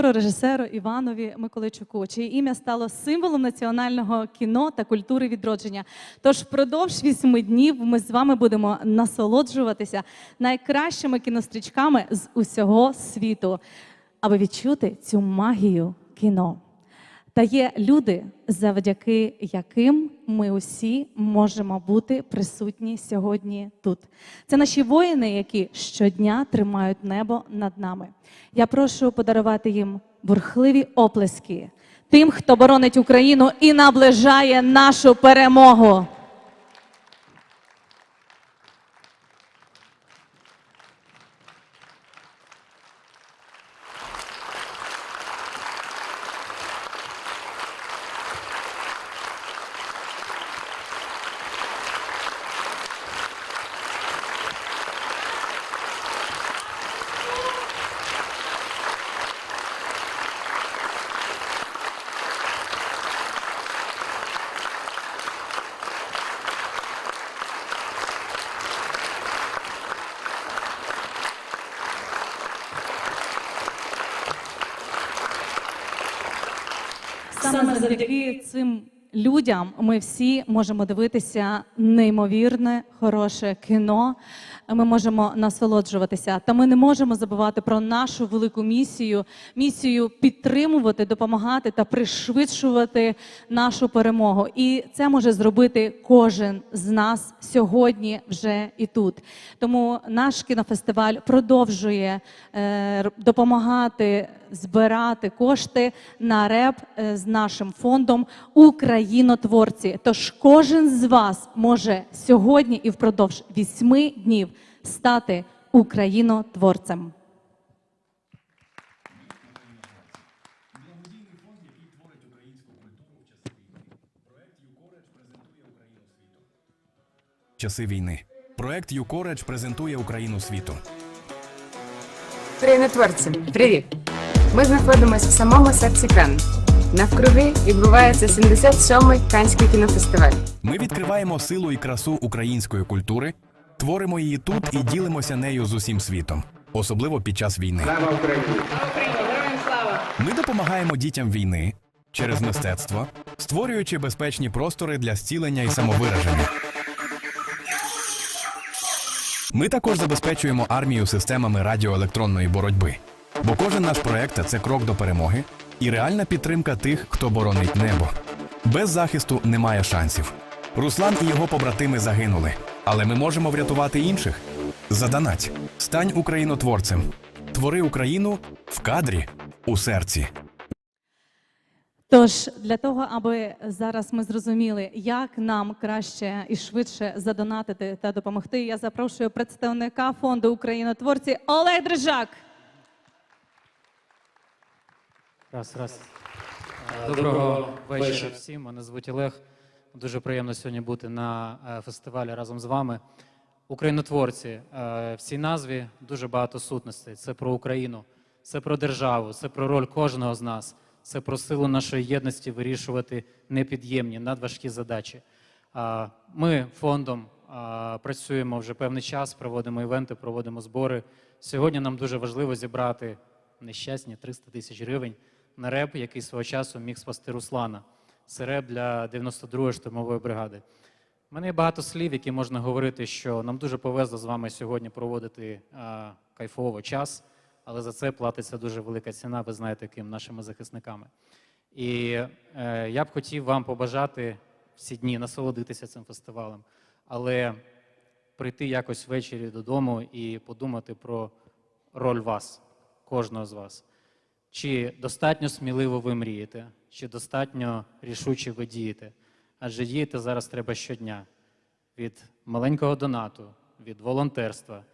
актору-режисеру Іванові Миколайчуку, чиє ім'я стало символом національного кіно та культури відродження. Тож впродовж вісьми днів ми з вами будемо насолоджуватися найкращими кінострічками з усього світу, аби відчути цю магію кіно. Та є люди, завдяки яким ми усі можемо бути присутні сьогодні тут. Це наші воїни, які щодня тримають небо над нами. Я прошу подарувати їм бурхливі оплески тим, хто боронить Україну і наближає нашу перемогу. Саме завдяки цим людям ми всі можемо дивитися неймовірне, хороше кіно. Ми можемо насолоджуватися. Та ми не можемо забувати про нашу велику місію місію підтримувати, допомагати та пришвидшувати нашу перемогу. І це може зробити кожен з нас сьогодні вже і тут. Тому наш кінофестиваль продовжує е, допомагати збирати кошти на реп е, з нашим фондом Українотворці. Тож кожен з вас може сьогодні і впродовж вісьми днів стати українотворцем. Часи війни. Проект «Юкореч» презентує Україну світу. Українотворці, привіт! Ми знаходимося в самому серці Кан. Навкруги відбувається 77-й Канський кінофестиваль. Ми відкриваємо силу і красу української культури, творимо її тут і ділимося нею з усім світом, особливо під час війни. Слава Україні! Ми допомагаємо дітям війни через мистецтво, створюючи безпечні простори для зцілення і самовираження. Ми також забезпечуємо армію системами радіоелектронної боротьби. Бо кожен наш проект це крок до перемоги і реальна підтримка тих, хто боронить небо. Без захисту немає шансів. Руслан і його побратими загинули, але ми можемо врятувати інших. Задонать, стань українотворцем. Твори Україну в кадрі, у серці. Тож для того, аби зараз ми зрозуміли, як нам краще і швидше задонатити та допомогти, я запрошую представника фонду Українотворці Олег Дрижак. Раз, раз. Доброго вечора всім. Мене звуть Олег. Дуже приємно сьогодні бути на е, фестивалі разом з вами. Українотворці Е, в цій назві дуже багато сутностей. Це про Україну, це про державу, це про роль кожного з нас, це про силу нашої єдності вирішувати непід'ємні, надважкі задачі. Ми фондом працюємо вже певний час, проводимо івенти, проводимо збори. Сьогодні нам дуже важливо зібрати нещасні 300 тисяч гривень на реп, який свого часу міг спасти Руслана. Це для 92-ї штурмової бригади. У мене є багато слів, які можна говорити, що нам дуже повезло з вами сьогодні проводити а, кайфово час, але за це платиться дуже велика ціна, ви знаєте, ким нашими захисниками. І е, я б хотів вам побажати всі дні насолодитися цим фестивалем, але прийти якось ввечері додому і подумати про роль вас, кожного з вас. Чи достатньо сміливо ви мрієте, чи достатньо рішуче ви дієте? Адже діяти зараз треба щодня від маленького донату, від волонтерства,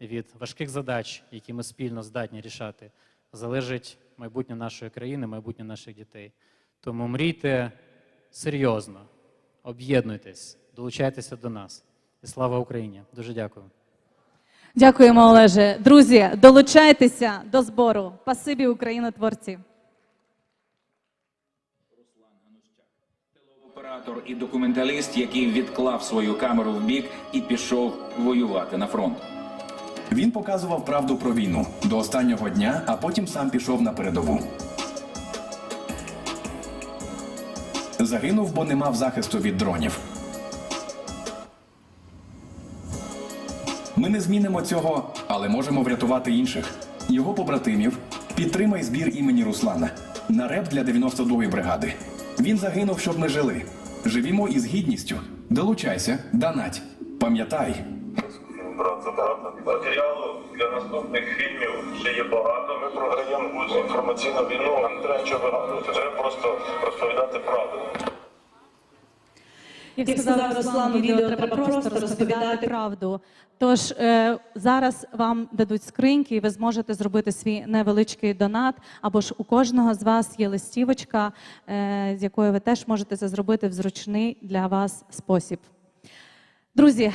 від важких задач, які ми спільно здатні рішати, залежить майбутнє нашої країни, майбутнє наших дітей. Тому мрійте серйозно, об'єднуйтесь, долучайтеся до нас. І слава Україні! Дуже дякую. Дякуємо, Олеже. Друзі, долучайтеся до збору. Пасибі Українотворці. Оператор і документаліст, який відклав свою камеру в бік і пішов воювати на фронт. Він показував правду про війну до останнього дня, а потім сам пішов на передову. Загинув, бо не мав захисту від дронів. Ми не змінимо цього, але можемо врятувати інших. Його побратимів. Підтримай збір імені Руслана на реп для 92-ї бригади. Він загинув, щоб ми жили. Живімо із гідністю. Долучайся, донать. Пам'ятай, Брат, правда. Матеріалу для наступних фільмів ще є багато. Ми програємо інформаційну війну, нам треба. Треба просто розповідати правду. Як сказав Руслан, у відео треба просто розповідати правду. Тож е, зараз вам дадуть скриньки, і ви зможете зробити свій невеличкий донат. Або ж у кожного з вас є листівочка, е, з якою ви теж можете це зробити в зручний для вас спосіб. Друзі,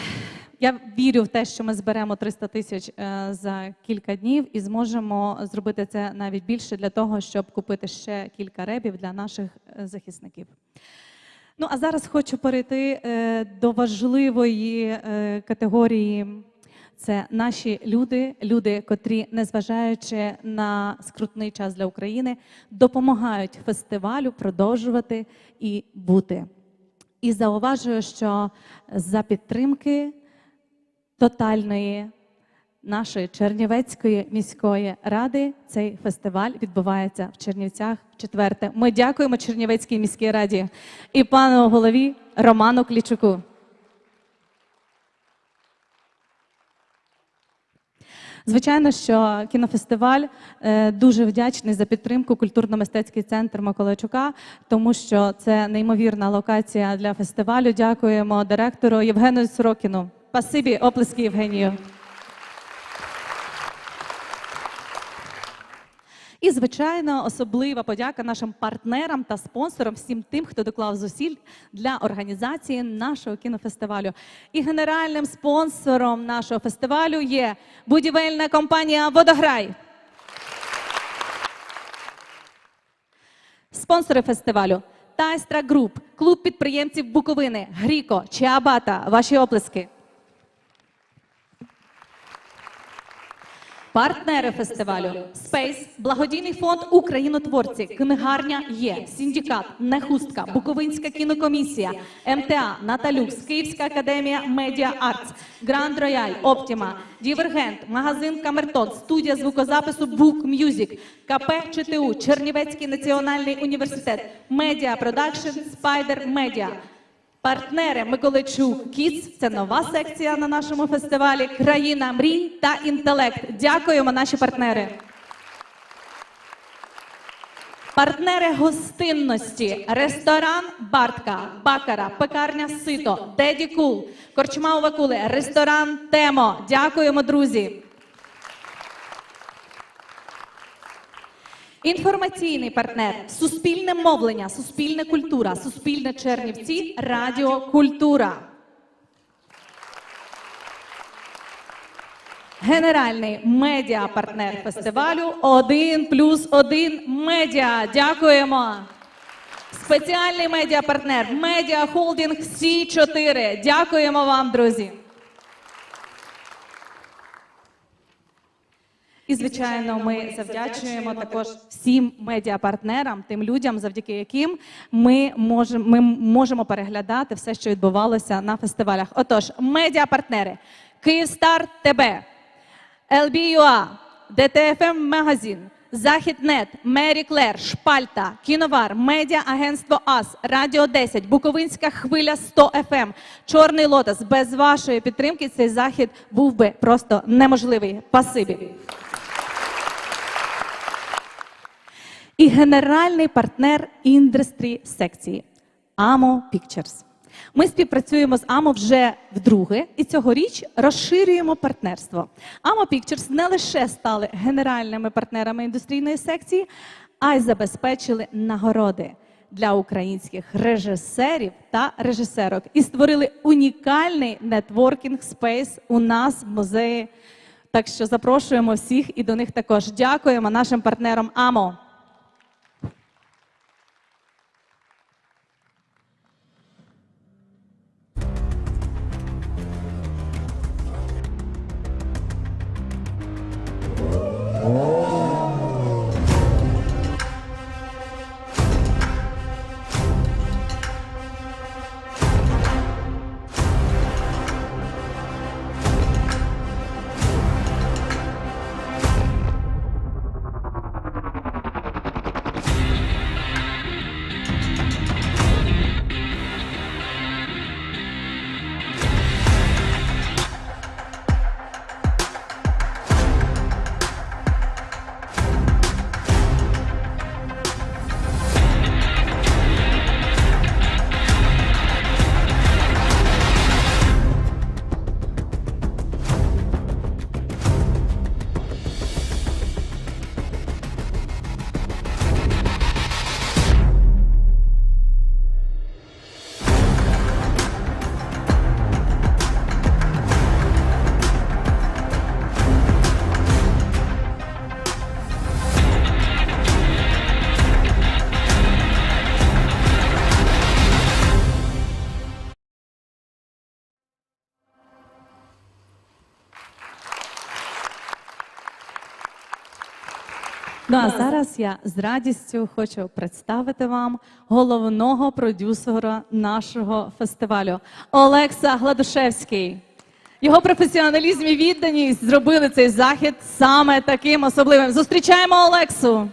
я вірю в те, що ми зберемо 300 тисяч е, за кілька днів і зможемо зробити це навіть більше для того, щоб купити ще кілька ребів для наших захисників. Ну а зараз хочу перейти е, до важливої е, категорії. Це наші люди, люди, котрі, незважаючи на скрутний час для України, допомагають фестивалю продовжувати і бути. І зауважую, що за підтримки тотальної нашої Чернівецької міської ради цей фестиваль відбувається в Чернівцях четверте. Ми дякуємо Чернівецькій міській раді і пану голові Роману Клічуку. Звичайно, що кінофестиваль е, дуже вдячний за підтримку культурно-мистецький центр Миколайчука, тому що це неймовірна локація для фестивалю. Дякуємо директору Євгену Сорокіну. Спасибі, оплески Євгенію. І, звичайно, особлива подяка нашим партнерам та спонсорам, всім тим, хто доклав зусиль для організації нашого кінофестивалю. І генеральним спонсором нашого фестивалю є будівельна компанія Водограй. Спонсори фестивалю Тайстра Груп, клуб підприємців Буковини, Гріко, Чиабата. Ваші оплески. Партнери фестивалю Спейс, благодійний фонд Українотворці, книгарня є, Сіндікат, Нехустка, Буковинська кінокомісія, МТА, Наталюкс, Київська академія Медіа Артс, Гранд Рояль, Оптіма, Дівергент, магазин Камертон, студія звукозапису Бук Мюзік, КП ЧТУ, Чернівецький національний університет, Медіа Продакшн, Спайдер Медіа. Партнери Миколайчук Кіц це нова секція на нашому фестивалі. Країна мрій та інтелект. Дякуємо, наші партнери. Партнери гостинності, ресторан Бартка, Бакара, пекарня Сито, Деді Кул, Корчма у ресторан Темо. Дякуємо, друзі. Інформаційний партнер, суспільне мовлення, суспільна культура, суспільне Чернівці, радіокультура. Генеральний медіапартнер фестивалю «Один плюс один медіа. Дякуємо. Спеціальний медіапартнер Медіа Холдинг Сі 4 Дякуємо вам, друзі. І звичайно, ми завдячуємо також всім медіапартнерам, тим людям, завдяки яким ми можемо, ми можемо переглядати все, що відбувалося на фестивалях. Отож, медіапартнери Київстар ТБ, LBUA, ДТФМ Магазин, Західнет, Мері Клер, Шпальта, Кіновар, Медіа Агентство АС, Радіо 10, Буковинська хвиля 100 ФМ, Чорний Лотос. Без вашої підтримки цей захід був би просто неможливий. Пасибі. І генеральний партнер індустрі секції AMO Pictures. Ми співпрацюємо з AMO вже вдруге і цьогоріч розширюємо партнерство. AMO Pictures не лише стали генеральними партнерами індустрійної секції, а й забезпечили нагороди для українських режисерів та режисерок і створили унікальний нетворкінг спейс у нас в музеї. Так що запрошуємо всіх і до них також. Дякуємо нашим партнерам АМО. Ну а зараз я з радістю хочу представити вам головного продюсера нашого фестивалю Олекса Гладушевський. Його професіоналізм і відданість зробили цей захід саме таким особливим. Зустрічаємо Олексу.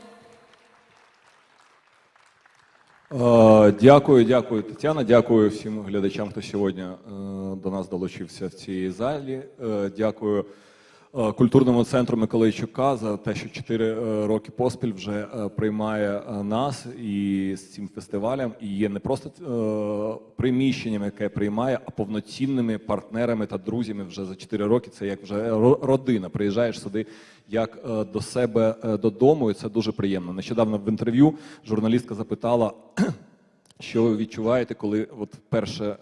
Е, Дякую, дякую, Тетяна. Дякую всім глядачам, хто сьогодні е, до нас долучився в цій залі. Е, Дякую культурному центру Миколайчука за те, що 4 роки поспіль вже е, приймає е, нас і з цим фестивалем. І є не просто е, приміщенням, яке приймає, а повноцінними партнерами та друзями вже за 4 роки. Це як вже родина. Приїжджаєш сюди як е, до себе е, додому, і це дуже приємно. Нещодавно в інтерв'ю журналістка запитала, що ви відчуваєте, коли от перше е,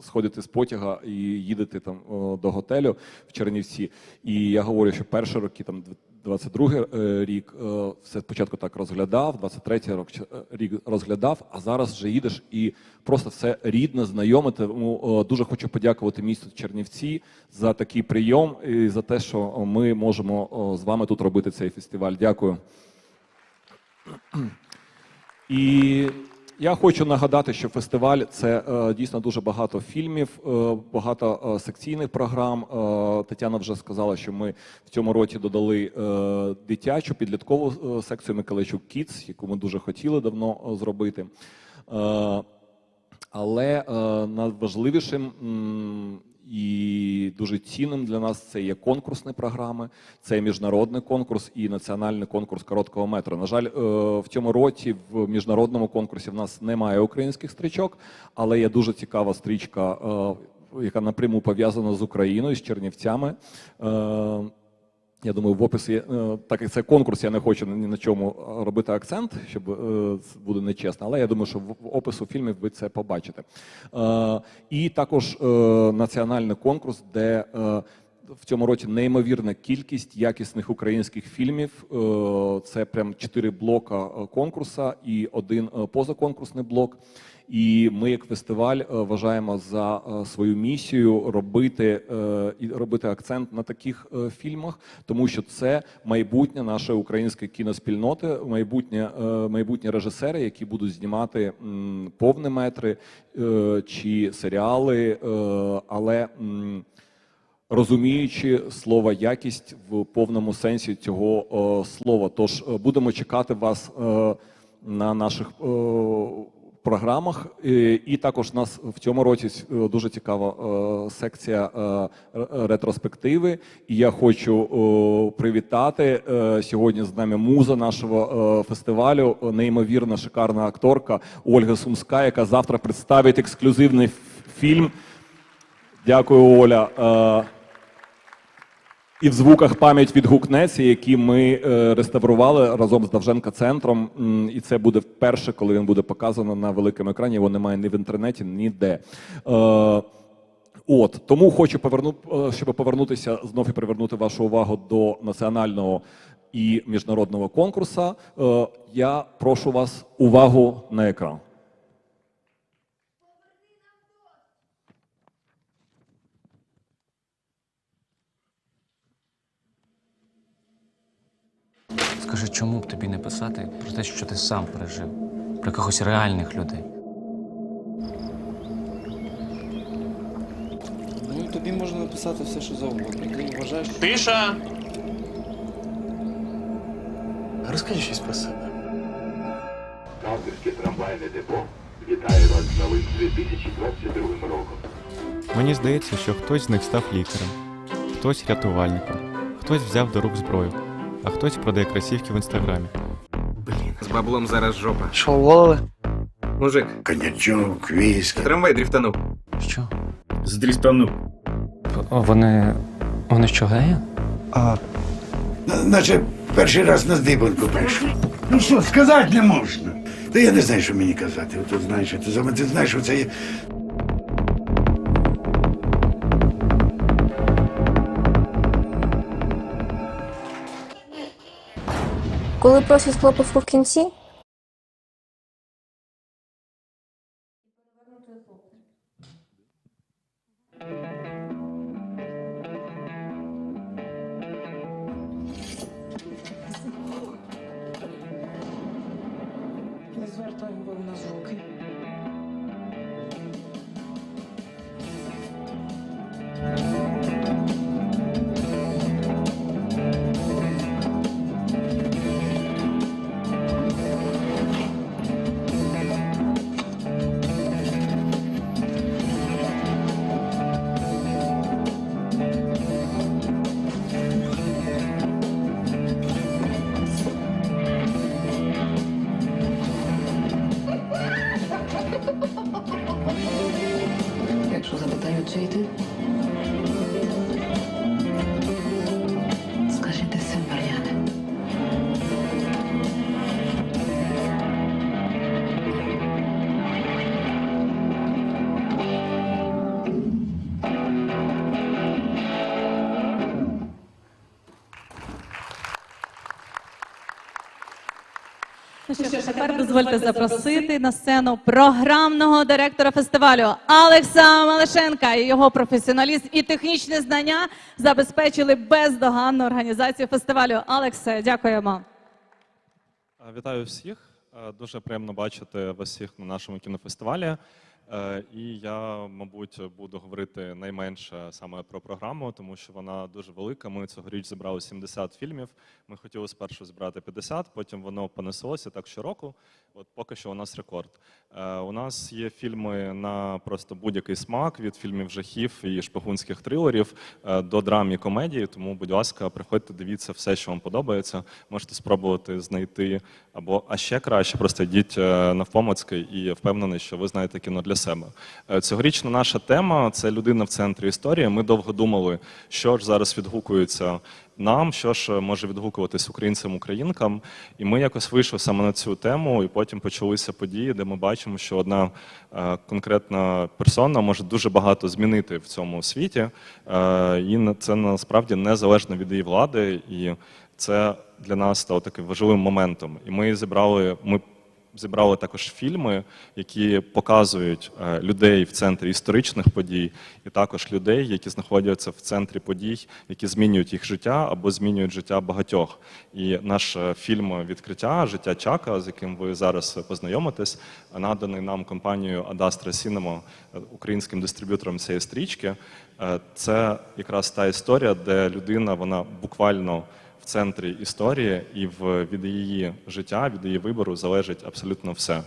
сходите з потяга і їдете там до готелю в Чернівці. І я говорю, що перші роки, там 22 рік, е, все спочатку так розглядав, 23 рік, е, рік розглядав, а зараз вже їдеш і просто все рідне, знайоме. Тому е, дуже хочу подякувати місту Чернівці за такий прийом і за те, що ми можемо з вами тут робити цей фестиваль. Дякую. І я хочу нагадати, що фестиваль це е, дійсно дуже багато фільмів, е, багато е, секційних програм. Тетяна вже сказала, що ми в цьому році додали дитячу підліткову секцію Миколайчук Кіц, яку ми дуже хотіли давно зробити. Але е, найважливішим і дуже цінним для нас це є конкурсні програми, це міжнародний конкурс і національний конкурс короткого метра. На жаль, е, в цьому році в міжнародному конкурсі в нас немає українських стрічок, але є дуже цікава стрічка, е, яка напряму пов'язана з Україною, з Чернівцями. Я думаю, в описі, е, так як це конкурс, я не хочу ні на чому робити акцент, щоб е, буде нечесно, але я думаю, що в опису фільмів ви це побачите. Е, І також національний конкурс, де в цьому році неймовірна кількість якісних українських фільмів. Це прям чотири блока конкурсу і один позаконкурсний блок. І ми, як фестиваль, е, вважаємо за е, свою місію робити е, і робити акцент на таких фільмах, тому що це майбутнє нашої української кіноспільноти, майбутнє майбутні режисери, які будуть знімати повні метри чи серіали, але. розуміючи слово якість в повному сенсі цього е, слова. Тож будемо чекати вас е, на наших е, програмах. І, також у нас в цьому році е, дуже цікава е, секція е, ретроспективи. І я хочу привітати сьогодні з нами муза нашого фестивалю, неймовірна шикарна акторка Ольга Сумська, яка завтра представить ексклюзивний фільм. Дякую, Оля. І в звуках пам'ять відгукнеться, які ми е, реставрували разом з Давженка центром. І це буде вперше, коли він буде показано на великому екрані. Його немає ні в інтернеті, ніде. Е, От тому хочу поверну, е, щоб повернутися знов і привернути вашу увагу до національного і міжнародного конкурсу. Я прошу вас увагу на екран. Скажи, чому б тобі не писати про те, що ти сам пережив, про якихось реальних людей? Ну, тобі можна написати все, що завгодно. Ти вважаєш, що Тиша! Розкажи щось про себе. Харківське трамвайне депо вітає вас з новим 2022 роком. Мені здається, що хтось з них став лікарем, хтось рятувальником, хтось взяв до рук зброю, а хтось продає кросівки в інстаграмі. Блін. З баблом зараз жопа. Що, уволили? Мужик, Конячок, віскі. трамвай дрифтанув. Що? Здрістанув. О, вони. Вони що, геї? а Наче перший раз на здибанку прийшов. Ну що, сказати не можна. Та я не знаю, що мені казати. Ото знаєш, ти знаєш, що це є. Коли просвіт хлопав у кінці. Звертаємо тепер дозвольте запросити на сцену програмного директора фестивалю Алекса Малишенка. І Його професіоналізм і технічне знання забезпечили бездоганну організацію фестивалю. Алексе, дякуємо. Вітаю всіх. Е, Дуже приємно бачити вас всіх на нашому кінофестивалі. Е, І я, мабуть, буду говорити найменше саме про програму, тому що вона дуже велика. Ми цьогоріч зібрали 70 фільмів. Ми хотіли спершу зібрати 50, потім воно понеслося так щороку. От поки що у нас рекорд. Е, У нас є фільми на просто будь-який смак від фільмів жахів і шпигунських трилерів е, до драм і комедії. Тому, будь ласка, приходьте, дивіться все, що вам подобається. Можете спробувати знайти або а ще краще, просто йдіть навпомацьки і впевнений, що ви знаєте кіно для себе. Е, Цьогорічна наша тема це людина в центрі історії. Ми довго думали, що ж зараз відгукується нам, що ж може відгукуватись українцям, українкам. І ми якось вийшли саме на цю тему, і потім почалися події, де ми бачимо, що одна е, конкретна персона може дуже багато змінити в цьому світі. Е, І це насправді незалежно від її влади. І це для нас стало таким важливим моментом. І ми зібрали. Ми зібрали також фільми, які показують е, людей в центрі історичних подій, і також людей, які знаходяться в центрі подій, які змінюють їх життя або змінюють життя багатьох. І наш е, фільм відкриття життя Чака, з яким ви зараз познайомитесь, наданий нам компанією Cinema, е, українським дистриб'ютором цієї стрічки. Е, Це якраз та історія, де людина вона буквально центрі історії, і в, від її життя, від її вибору залежить абсолютно все.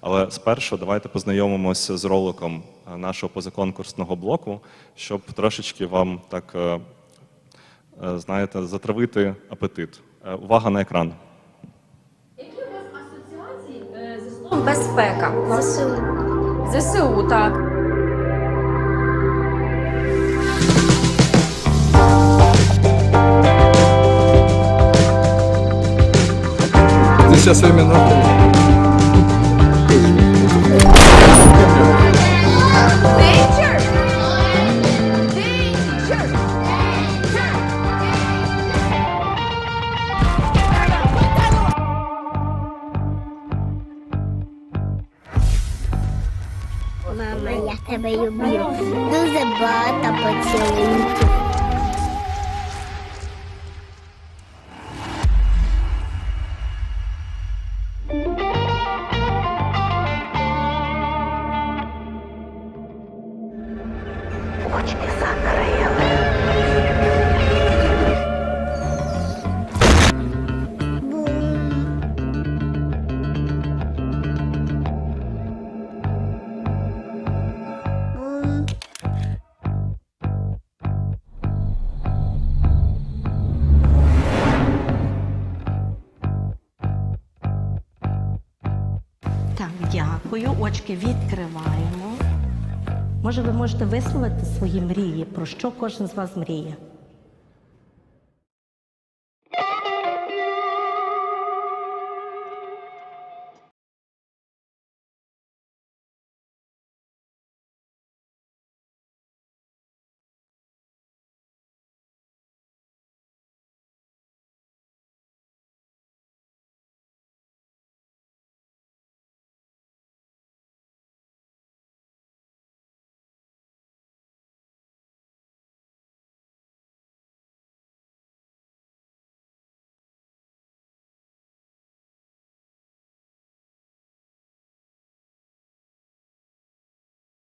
Але спершу давайте познайомимося з роликом е, нашого позаконкурсного блоку, щоб трошечки вам так, е, е, знаєте, затравити апетит. Увага на екран. Які у вас асоціації з словом Безпека. ЗСУ. ЗСУ, так. a ser menor que Mamãe, acabei o meu. Duza bota, pode ser дякую. Відкриваємо. Може, ви можете висловити свої мрії, про що кожен з вас мріє?